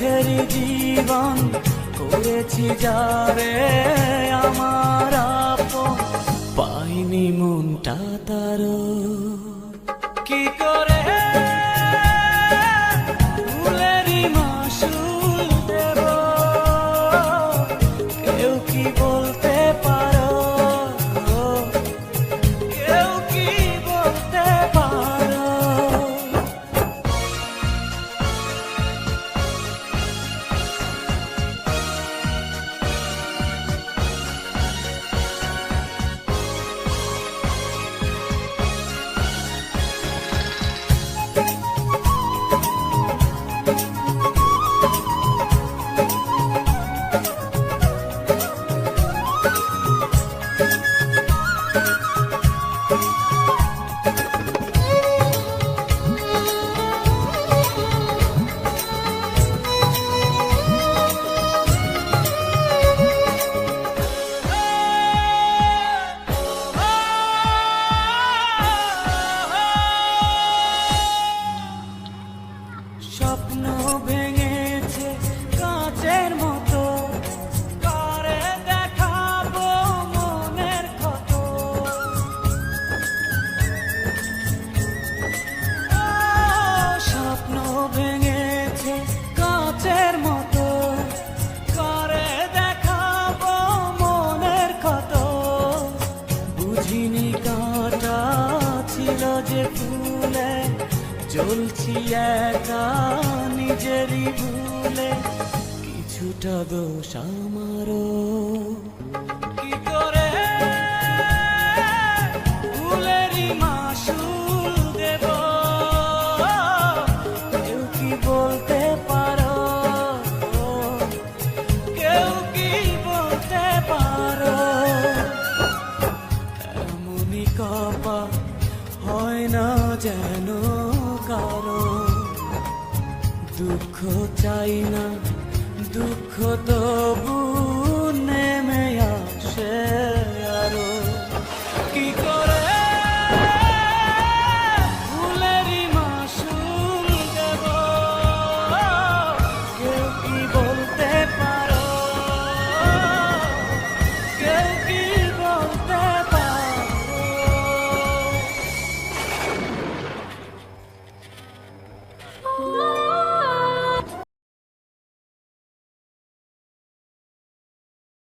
সুখের জীবন করেছি যাবে আমার পাইনি মনটা তার জ্বলছি একা, নিজেরই ভুলে কিছুটা দোষ আমারও। কি করে ফুলেরই মাসুল দেব? কেউ কি বলতে পারো? কেউ কি বলতে পারো? এমনই কপা হয় না যেন। কারও দুঃখ চাই না দুঃখ তবু নেমে আসে।